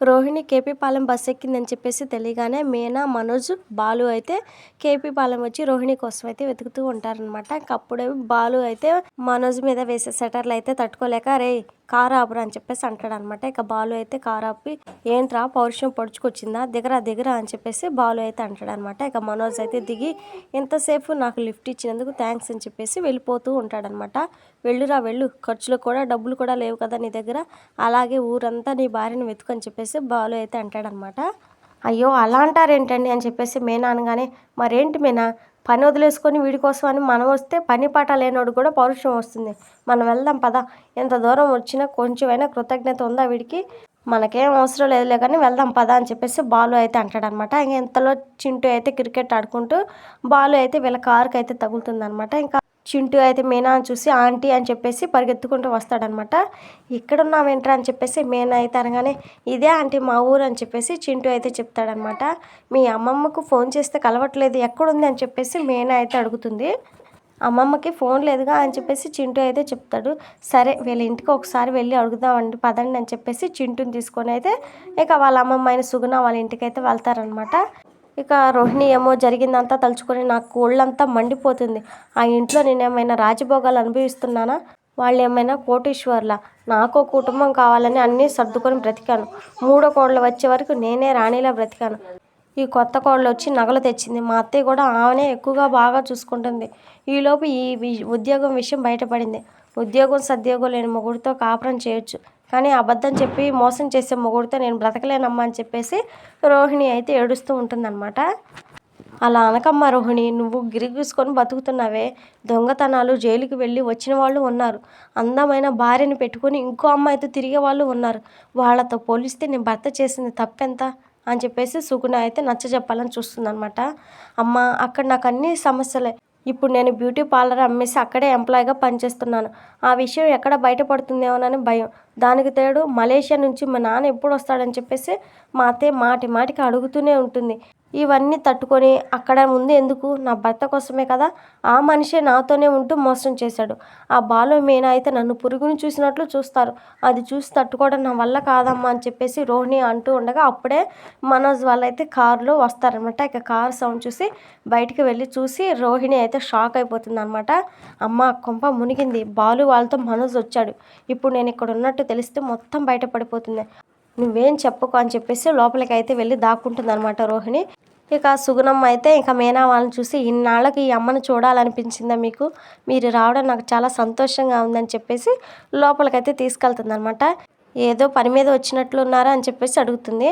Rohini KP Palem bus ఎక్కిందని చెప్పేసి తెలియగానే మీనా మనోజ్ బాలు అయితే కేపీ పాలెం వచ్చి రోహిణి కోసం అయితే వెతుకుతూ ఉంటారనమాట ఇంక అప్పుడే బాలు అయితే మనోజ్ మీద వేసే సెటర్లు అయితే తట్టుకోలేక రే కారాపురా అని చెప్పేసి అంటాడు అనమాట ఇక బాలు అయితే కారాపి ఏంట్రా పౌరుషం పొడుచుకొచ్చిందా? దిగరా దిగరా అని చెప్పేసి బాలు అయితే అంటాడు అనమాట ఇక మనోజ్ అయితే దిగి ఎంతసేపు నాకు లిఫ్ట్ ఇచ్చినందుకు థ్యాంక్స్ అని చెప్పేసి వెళ్ళిపోతూ ఉంటాడనమాట. వెళ్ళురా వెళ్ళు. ఖర్చులు కూడా డబ్బులు కూడా లేవు కదా నీ దగ్గర. అలాగే ఊరంతా నీ భార్యను వెతుకని చెప్పేసి బాలు అయితే అంటాడనమాట. అయ్యో అలా అంటారేంటండి అని చెప్పేసి మేనా అనగానే మరేంటి మేనా? పని వదిలేసుకొని వీడి కోసం అని మనం వస్తే పని పాట లేనోడు కూడా పౌరుషం వస్తుంది. మనం వెళ్దాం పద. ఎంత దూరం వచ్చినా కొంచెమైనా కృతజ్ఞత ఉందా వీడికి? మనకేం అవసరం లేదులే కానీ వెళ్దాం పద అని చెప్పేసి బాలు అయితే అంటాడనమాట. ఇంకా ఇంతలో చింటూ అయితే క్రికెట్ ఆడుకుంటూ బాలు అయితే వీళ్ళ కారుకి అయితే తగులుతుందనమాట. ఇంకా చింటూ అయితే మీనా అని చూసి ఆంటీ అని చెప్పేసి పరిగెత్తుకుంటూ వస్తాడనమాట. ఇక్కడ ఉన్నావేంట్రా అని చెప్పేసి మీనా అయితే అనగానే ఇదే ఆంటీ మా ఊరు అని చెప్పేసి చింటూ అయితే చెప్తాడనమాట. మీ అమ్మమ్మకు ఫోన్ చేస్తే కలవట్లేదు ఎక్కడుంది? అని చెప్పేసి మీనా అయితే అడుగుతుంది. అమ్మమ్మకి ఫోన్ లేదుగా? అని చెప్పేసి చింటూ అయితే చెప్తాడు. సరే వీళ్ళ ఇంటికి ఒకసారి వెళ్ళి అడుగుదామండి పదండి అని చెప్పేసి చింటూని తీసుకొని అయితే ఇక వాళ్ళ అమ్మమ్మ అయిన సుగుణ వాళ్ళ ఇంటికి అయితే వెళ్తారనమాట. ఇక రోహిణి ఏమో జరిగిందంతా తలుచుకొని నాకు ఒళ్ళంతా మండిపోతుంది. ఆ ఇంట్లో నేనేమైనా రాజభోగాలు అనుభవిస్తున్నానా? వాళ్ళు ఏమైనా కోటీశ్వర్ల? నాకు కుటుంబం కావాలని అన్నీ సర్దుకొని బ్రతికాను. మూడో కోడలు వచ్చే వరకు నేనే రాణిలా బ్రతికాను. ఈ కొత్త కోడలు వచ్చి నగలు తెచ్చింది. మా అత్తయ్య కూడా ఆమెనే ఎక్కువగా బాగా చూసుకుంటుంది. ఈలోపు ఈ వి- ఉద్యోగం విషయం బయటపడింది. ఉద్యోగం సద్యోగం లేని మొగుడితో కాపురం చేయొచ్చు. కానీ అబద్ధం చెప్పి మోసం చేసే మొగుడితో నేను బ్రతకలేనమ్మా అని చెప్పేసి రోహిణి అయితే ఏడుస్తూ ఉంటుందన్నమాట. అలా అనకమ్మ రోహిణి నువ్వు గిరిగూసుకొని బతుకుతున్నావే. దొంగతనాలు జైలుకి వెళ్ళి వచ్చిన వాళ్ళు ఉన్నారు. అందమైన భార్యని పెట్టుకొని ఇంకో అమ్మాయితో తిరిగే వాళ్ళు ఉన్నారు. వాళ్ళతో పోలిస్తే నేను భర్త చేసింది తప్పెంత? అని చెప్పేసి సుగుణ అయితే నచ్చ చెప్పాలని చూస్తుందన్నమాట. అమ్మ అక్కడ నాకు అన్ని సమస్యలే. ఇప్పుడు నేను బ్యూటీ పార్లర్ అమ్మేసి అక్కడే ఎంప్లాయ్గా పనిచేస్తున్నాను. ఆ విషయం ఎక్కడ బయటపడుతుందేమోనని భయం. దానికి తేడు మలేషియా నుంచి మా నాన్న ఎప్పుడు వస్తాడని చెప్పేసి మా అత్తయ్య మాటి మాటికి అడుగుతూనే ఉంటుంది. ఇవన్నీ తట్టుకొని అక్కడ ముందు ఎందుకు? నా భర్త కోసమే కదా? ఆ మనిషే నాతోనే ఉంటూ మోసం చేశాడు. ఆ బాలు మీనా అయితే నన్ను పురుగుని చూసినట్లు చూస్తారు. అది చూసి తట్టుకోవడం నా వల్ల కాదమ్మా అని చెప్పేసి రోహిణి అంటూ ఉండగా అప్పుడే మనోజ్ వాళ్ళు అయితే కారులో వస్తారనమాట ఇక కార్ సౌండ్ చూసి బయటికి వెళ్ళి చూసి రోహిణి అయితే షాక్ అయిపోతుంది అనమాట అమ్మ కొంప మునిగింది. బాలు వాళ్ళతో మనోజ్ వచ్చాడు. ఇప్పుడు నేను ఇక్కడ ఉన్నట్టు తెలిస్తే మొత్తం బయటపడిపోతుంది నువ్వేం చెప్పుకో అని చెప్పేసి లోపలికి అయితే వెళ్ళి దాక్కుంటుంది అనమాట రోహిణి. ఇక సుగుణమ్మ అయితే ఇంకా మేనా వాళ్ళని చూసి ఇన్నాళ్ళకి ఈ అమ్మను చూడాలనిపించిందా మీకు? మీరు రావడం నాకు చాలా సంతోషంగా ఉందని చెప్పేసి లోపలికైతే తీసుకెళ్తుంది అనమాట ఏదో పని మీద వచ్చినట్లు ఉన్నారా అని చెప్పేసి అడుగుతుంది.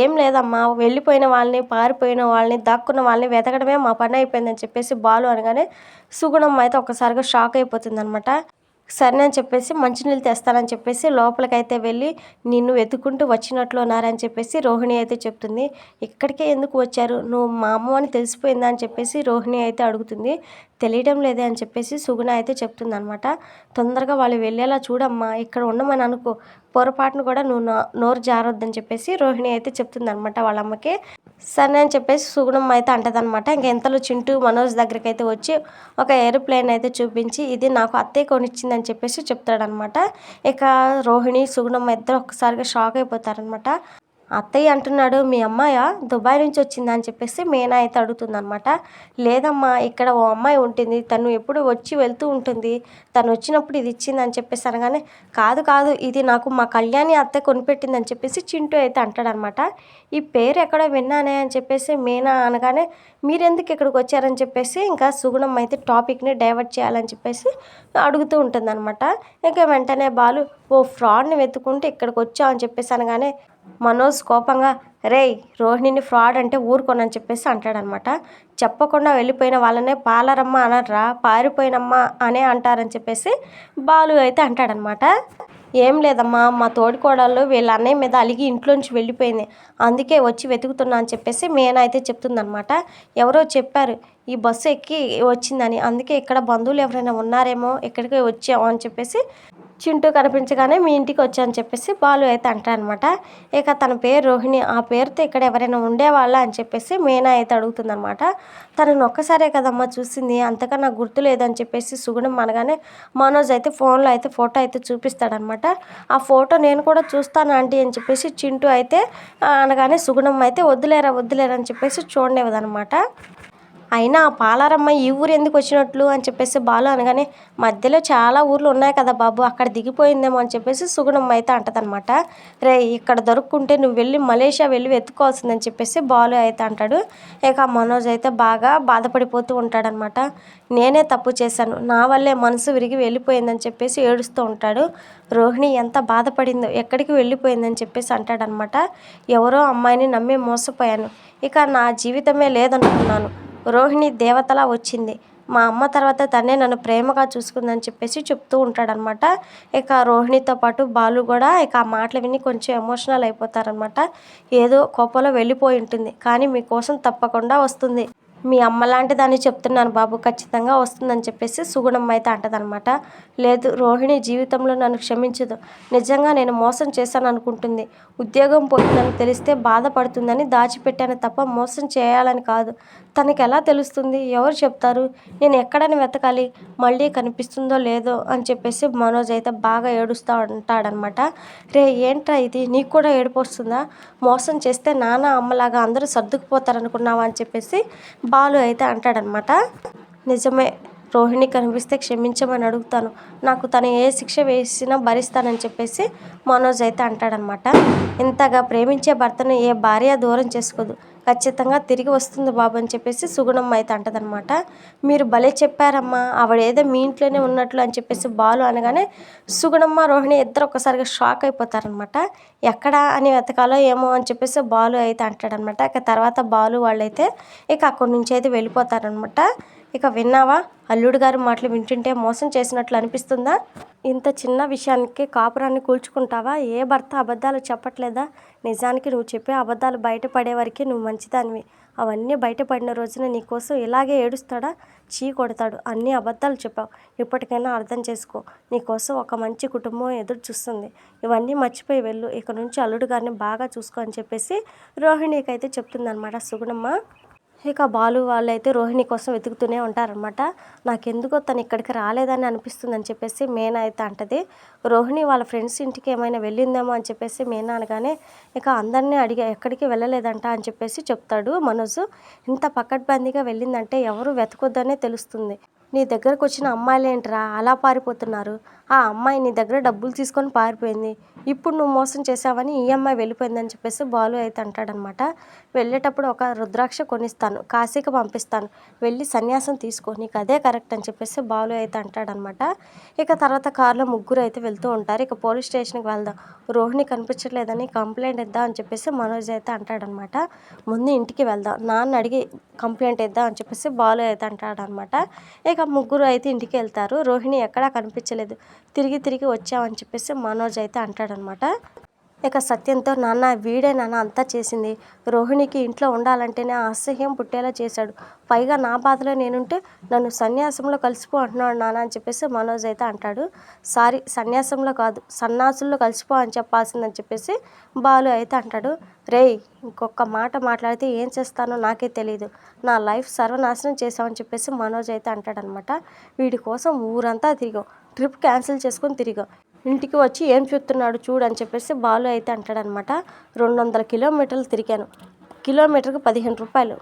ఏం లేదమ్మా వెళ్ళిపోయిన వాళ్ళని పారిపోయిన వాళ్ళని దాక్కున్న వాళ్ళని వెతకడమే మా పని అయిపోయిందని చెప్పేసి బాలు అనగానే సుగుణమ్మ అయితే ఒక్కసారిగా షాక్ అయిపోతుంది అనమాట సరే అని చెప్పేసి మంచినీళ్ళు తెస్తానని చెప్పేసి లోపలికైతే వెళ్ళి నిన్ను వెతుకుంటూ వచ్చినట్లు ఉన్నారని చెప్పేసి రోహిణి అయితే చెప్తుంది. ఇక్కడికే ఎందుకు వచ్చారు? నువ్వు మా అమ్మ అని తెలిసిపోయిందా అని చెప్పేసి రోహిణి అయితే అడుగుతుంది. తెలియడం లేదే అని చెప్పేసి సుగుణ అయితే చెప్తుంది అనమాట తొందరగా వాళ్ళు వెళ్ళేలా చూడమ్మా ఇక్కడ ఉండమని అనుకో పొరపాటును కూడా నువ్వు నోరు జారొద్దని చెప్పేసి రోహిణి అయితే చెప్తుంది అనమాట వాళ్ళ అమ్మకి సరే అని చెప్పేసి సుగుణం అయితే అంటదనమాట ఇంకా ఎంతలో చింటూ మనోజ్ దగ్గరికి అయితే వచ్చి ఒక ఏరోప్లేన్ అయితే చూపించి ఇది నాకు అత్తయ్య కొనిచ్చిందని చెప్పేసి చెప్తాడనమాట ఇక రోహిణి సుగుణం ఇద్దరు ఒక్కసారిగా షాక్ అయిపోతారనమాట అత్తయ్య అంటున్నాడు మీ అమ్మాయ? దుబాయ్ నుంచి వచ్చిందా? అని చెప్పేసి మేనా అయితే అడుగుతుందనమాట లేదమ్మా ఇక్కడ ఓ అమ్మాయి ఉంటుంది తను ఎప్పుడు వచ్చి వెళ్తూ ఉంటుంది తను వచ్చినప్పుడు ఇది ఇచ్చిందని చెప్పేసి అనగానే కాదు కాదు ఇది నాకు మా కళ్యాణి అత్త కొనిపెట్టిందని చెప్పేసి చింటూ అయితే అంటాడనమాట ఈ పేరు ఎక్కడో విన్నానే అని చెప్పేసి మేనా అనగానే మీరెందుకు ఇక్కడికి వచ్చారని చెప్పేసి ఇంకా సుగుణం అయితే టాపిక్ని డైవర్ట్ చేయాలని చెప్పేసి అడుగుతూ ఉంటుందన్నమాట. ఇంకా వెంటనే బాలు ఓ ఫ్రాడ్ని వెతుకుంటే ఇక్కడికి వచ్చావు అని చెప్పేసి అనగానే మనోజ్ కోపంగా రేయ్ రోహిణిని ఫ్రాడ్ అంటే ఊరుకోనని చెప్పేసి అంటాడనమాట. చెప్పకుండా వెళ్ళిపోయిన వాళ్ళనే పాలరమ్మ అనర్రా పారిపోయినమ్మ అనే అంటారని చెప్పేసి బాలు అయితే అంటాడనమాట. ఏం లేదమ్మా మా తోడికోడళ్ళు వీళ్ళ అన్నయ్య మీద అలిగి ఇంట్లోంచి వెళ్ళిపోయింది. అందుకే వచ్చి వెతుకుతున్నా అని చెప్పేసి మేన అయితే చెప్తుందనమాట. ఎవరో చెప్పారు ఈ బస్సు ఎక్కి వచ్చిందని. అందుకే ఇక్కడ బంధువులు ఎవరైనా ఉన్నారేమో ఇక్కడికి వచ్చాము అని చెప్పేసి చింటూ కనిపించగానే మీ ఇంటికి వచ్చాను చెప్పేసి బాలు అయితే అంటారనమాట. ఇక తన పేరు రోహిణి ఆ పేరుతో ఇక్కడ ఎవరైనా ఉండేవాళ్ళ అని చెప్పేసి మీనా అయితే అడుగుతుందనమాట. తనను ఒక్కసారే కదమ్మా చూసింది అంతగా నాకు గుర్తు లేదని చెప్పేసి సుగుణం అనగానే మనోజ్ అయితే ఫోన్లో అయితే ఫోటో అయితే చూపిస్తాడనమాట. ఆ ఫోటో నేను కూడా చూస్తాను ఆంటీ అని చెప్పేసి చింటూ అయితే అనగానే సుగుణం అయితే వద్దులేరా వద్దులేరా అని చెప్పేసి చూడలేదనమాట అయినా ఆ పాలారమ్మ ఈ ఊరు ఎందుకు వచ్చినట్లు అని చెప్పేసి బాలు అనగానే మధ్యలో చాలా ఊర్లు ఉన్నాయి కదా బాబు అక్కడ దిగిపోయిందేమో అని చెప్పేసి సుగుణమ్మ అయితే అంటదనమాట రే ఇక్కడ దొరుకుంటే నువ్వు వెళ్ళి మలేషియా వెళ్ళి వెతుక్కోవాల్సిందని చెప్పేసి బాలు అయితే అంటాడు. ఇక మనోజ్ అయితే బాగా బాధపడిపోతూ ఉంటాడనమాట నేనే తప్పు చేశాను నా వల్లే మనసు విరిగి వెళ్ళిపోయిందని చెప్పేసి ఏడుస్తూ ఉంటాడు. రోహిణి ఎంత బాధపడిందో ఎక్కడికి వెళ్ళిపోయిందని చెప్పేసి అంటాడనమాట ఎవరో అమ్మాయిని నమ్మి మోసపోయాను ఇక నా జీవితమే లేదనుకున్నాను రోహిణి దేవతలా వచ్చింది. మా అమ్మ తర్వాత తనే నన్ను ప్రేమగా చూసుకుందని చెప్పేసి చెప్తూ ఉంటాడనమాట ఇక రోహిణితో పాటు బాలు కూడా ఇక ఆ మాటలు విని కొంచెం ఎమోషనల్ అయిపోతారనమాట ఏదో కోపంలో వెళ్ళిపోయి ఉంటుంది. కానీ మీకోసం తప్పకుండా వస్తుంది. మీ అమ్మ లాంటి దాన్ని చెప్తున్నాను బాబు. ఖచ్చితంగా వస్తుందని చెప్పేసి సుగుణమ్మ అయితే అంటదనమాట లేదు రోహిణి జీవితంలో నన్ను క్షమించదు. నిజంగా నేను మోసం చేశాను అనుకుంటుంది. ఉద్యోగం పోయిందని తెలిస్తే బాధపడుతుందని దాచిపెట్టాను తప్ప మోసం చేయాలని కాదు. తనకి ఎలా తెలుస్తుంది? ఎవరు చెప్తారు? నేను ఎక్కడని వెతకాలి? మళ్ళీ కనిపిస్తుందో లేదో? అని చెప్పేసి మనోజ్ అయితే బాగా ఏడుస్తూ ఉంటాడనమాట రే ఏంట్రా ఇది? నీకు కూడా ఏడుపు వస్తుందా? మోసం చేస్తే నాన్న అమ్మలాగా అందరూ సర్దుకుపోతారనుకున్నావా? అని చెప్పేసి బాలు అయితే అంటాడనమాట నిజమే. రోహిణి కనిపిస్తే క్షమించమని అడుగుతాను. నాకు తను ఏ శిక్ష వేసినా భరిస్తానని చెప్పేసి మనోజ్ అయితే అంటాడనమాట. ఇంతగా ప్రేమించే భర్తను ఏ భార్య దూరం చేసుకోదు. ఖచ్చితంగా తిరిగి వస్తుంది బాబు అని చెప్పేసి సుగుణమ్మ అయితే అంటదనమాట. మీరు భలే చెప్పారమ్మా ఆవిడ ఏదో మీ ఇంట్లోనే ఉన్నట్లు అని చెప్పేసి బాలు అనగానే సుగుణమ్మ రోహిణి ఇద్దరు ఒక్కసారిగా షాక్ అయిపోతారనమాట. ఎక్కడ అని వెతకాలో ఏమో అని చెప్పేసి బాలు అయితే అంటాడనమాట. ఇక తర్వాత బాలు వాళ్ళైతే ఇక అక్కడి నుంచి అయితే వెళ్ళిపోతారనమాట. ఇక విన్నావా? అల్లుడు గారి మాటలు వింటుంటే మోసం చేసినట్లు అనిపిస్తుందా? ఇంత చిన్న విషయానికి కాపురాన్ని కూల్చుకుంటావా? ఏ భర్త అబద్ధాలు చెప్పట్లేదా? నిజానికి నువ్వు చెప్పే అబద్ధాలు బయటపడే వరకు నువ్వు మంచిదానివి. అవన్నీ బయటపడిన రోజున నీకోసం ఇలాగే ఏడుస్తాడా? చీ కొడతాడు. అన్ని అబద్ధాలు చెప్పావు. ఇప్పటికైనా అర్థం చేసుకో. నీకోసం ఒక మంచి కుటుంబం ఎదురు చూస్తుంది. ఇవన్నీ మర్చిపోయి వెళ్ళు. ఇక నుంచి అల్లుడు గారిని బాగా చూసుకో అని చెప్పేసి రోహిణికి అయితే చెప్తుందనమాట సుగుణమ్మ. ఇక బాలు వాళ్ళు అయితే రోహిణి కోసం వెతుకుతూనే ఉంటారనమాట నాకెందుకో తను ఇక్కడికి రాలేదని అనిపిస్తుందని చెప్పేసి మేనా అయితే అంటది. రోహిణి వాళ్ళ ఫ్రెండ్స్ ఇంటికి ఏమైనా వెళ్ళిందేమో అని చెప్పేసి మేనా అనగానే ఇక అందరినీ అడిగా ఎక్కడికి వెళ్ళలేదంట అని చెప్పేసి చెప్తాడు మనోజ్. ఇంత పకడ్బందీగా వెళ్ళిందంటే ఎవరు వెతకొద్దనే తెలుస్తుంది. నీ దగ్గరకు వచ్చిన అమ్మాయిలేంట్రా? అలా పారిపోతున్నారు. ఆ అమ్మాయి నీ దగ్గర డబ్బులు తీసుకొని పారిపోయింది. ఇప్పుడు నువ్వు మోసం చేసావని ఈ అమ్మాయి వెళ్ళిపోయిందని చెప్పేసి బాలు అయితే అంటాడనమాట. వెళ్ళేటప్పుడు ఒక రుద్రాక్ష కొనిస్తాను కాశీకి పంపిస్తాను. వెళ్ళి సన్యాసం తీసుకో నీకు అదే కరెక్ట్ అని చెప్పేసి బాలు అయితే అంటాడనమాట. ఇక తర్వాత కారులో ముగ్గురు అయితే వెళ్తూ ఉంటారు. ఇక పోలీస్ స్టేషన్కి వెళ్దాం. రోహిణి కనిపించట్లేదని కంప్లైంట్ ఇద్దాం అని చెప్పేసి మనోజ్ అయితే అంటాడనమాట. ముందు ఇంటికి వెళ్దాం. నాన్న అడిగి కంప్లైంట్ ఇద్దాం అని చెప్పేసి బాలు అయితే అంటాడనమాట. ఇక ముగ్గురు అయితే ఇంటికి వెళ్తారు. రోహిణి ఎక్కడా కనిపించలేదు. తిరిగి తిరిగి వచ్చామని చెప్పేసి మనోజ్ అయితే అంటాడనమాట. ఇక సత్యంతో నాన్న వీడే నాన్న అంతా చేసింది. రోహిణికి ఇంట్లో ఉండాలంటేనే అసహ్యం పుట్టేలా చేశాడు. పైగా నా బాధలో నేనుంటే నన్ను సన్యాసంలో కలిసిపో అంటున్నాడు నాన్న అని చెప్పేసి మనోజ్ అయితే అంటాడు. సారీ సన్యాసంలో కాదు సన్నాసుల్లో కలిసిపో అని చెప్పాల్సిందని చెప్పేసి బాలు అయితే అంటాడు. రేయ్ ఇంకొక మాట మాట్లాడితే ఏం చేస్తానో నాకే తెలియదు నా లైఫ్ సర్వనాశనం చేసామని చెప్పేసి మనోజ్ అయితే అంటాడనమాట. వీడి కోసం ఊరంతా తిరిగావు. ట్రిప్ క్యాన్సిల్ చేసుకొని తిరిగా. ఇంటికి వచ్చి ఏం చూస్తున్నాడు చూడు అని చెప్పేసి బాలు అయితే అంటాడనమాట. రెండు వందల కిలోమీటర్లు తిరిగాను. కిలోమీటర్కి పదిహేను రూపాయలు.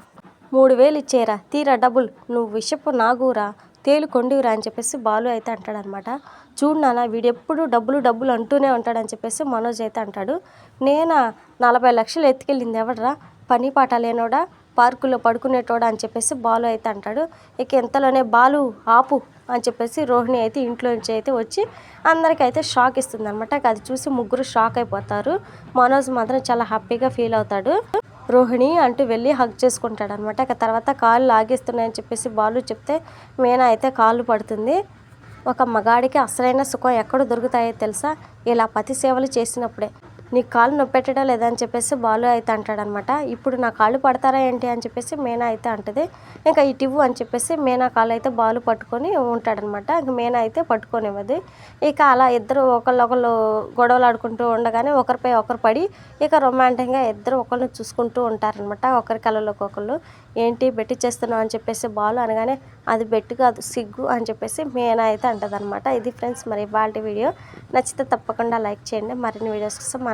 మూడు వేలు ఇచ్చేరా తీరా డబ్బులు నువ్వు విషపు నాగురా తేలు కొండివురా అని చెప్పేసి బాలు అయితే అంటాడనమాట. చూడు నాన్న వీడెప్పుడు డబ్బులు డబ్బులు అంటూనే ఉంటాడని చెప్పేసి మనోజ్ అయితే అంటాడు. నేనా నలభై లక్షలు ఎత్తుకెళ్ళింది ఎవడరా? పని పాట లేనోడా? పార్కులో పడుకునేటోడు అని చెప్పేసి బాలు అయితే అంటాడు. ఇక ఇంతలోనే బాలు ఆపు అని చెప్పేసి రోహిణి అయితే ఇంట్లో నుంచి అయితే వచ్చి అందరికైతే షాక్ ఇస్తుంది అనమాట అది చూసి ముగ్గురు షాక్ అయిపోతారు. మనోజ్ మాత్రం చాలా హ్యాపీగా ఫీల్ అవుతాడు. రోహిణి అంటూ వెళ్ళి హగ్ చేసుకుంటాడు అనమాట ఇక తర్వాత కాళ్ళు లాగేస్తున్నాయని చెప్పేసి బాలు చెప్తే మీనా అయితే కాళ్ళు పడుతుంది. ఒక మగాడికి అసలైన సుఖం ఎక్కడ దొరుకుతాయో తెలుసా? ఇలా పతి సేవలు చేసినప్పుడే. నీకు కాళ్ళు నొప్పెట్టడం లేదా అని చెప్పేసి బాలు అయితే అంటాడనమాట. ఇప్పుడు నా కాళ్ళు పడతారా ఏంటి అని చెప్పేసి మేనా అయితే అంటది. ఇంకా ఇటివ్వు అని చెప్పేసి మేనా కాళ్ళు అయితే బాలు పట్టుకొని ఉంటాడనమాట. ఇంక మేనా అయితే పట్టుకొనివ్వదు. ఇక అలా ఇద్దరు ఒకళ్ళు ఒకళ్ళు గొడవలు ఆడుకుంటూ ఉండగానే ఒకరిపై ఒకరు పడి ఇక రొమాంటిక్గా ఇద్దరు ఒకరిని చూసుకుంటూ ఉంటారనమాట. ఒకరి కళ్ళలోకి ఒకళ్ళు ఏంటి బెట్టి చేస్తున్నావు? అని చెప్పేసి బాలు అనగానే అది బెట్టు కాదు సిగ్గు అని చెప్పేసి మేనా అయితే అంటదనమాట. ఇది ఫ్రెండ్స్ మరి ఇవాళ వీడియో. నచ్చితే తప్పకుండా లైక్ చేయండి. మరిన్ని వీడియోస్ కోసం